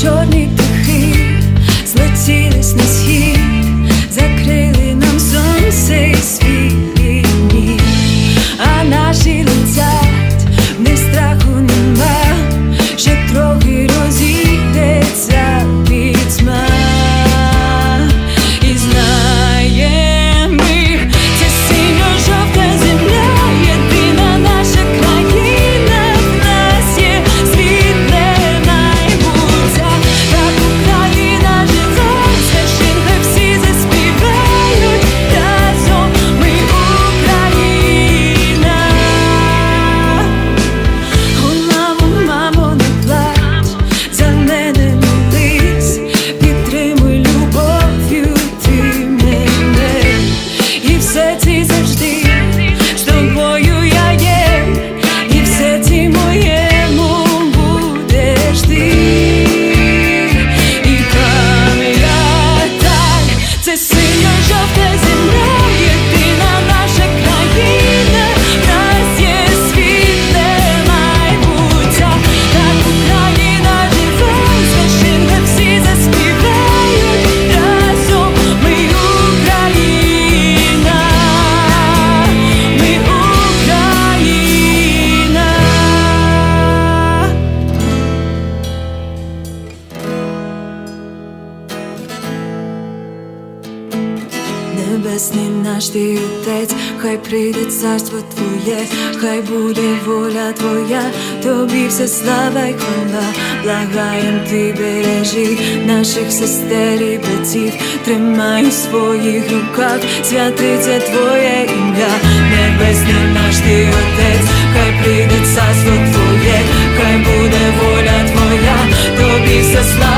shortly. of cause it never Небесний наш ти отець, хай прийде царство Твоє, хай буде воля Твоя, тобі все слава й хвала, благаєм ти бережи наших сестер і братів, тримай у своїх руках, святиться Твоє ім'я, небесний наш ти отець, хай прийде царство Твоє, хай буде воля Твоя, тобі вся слава.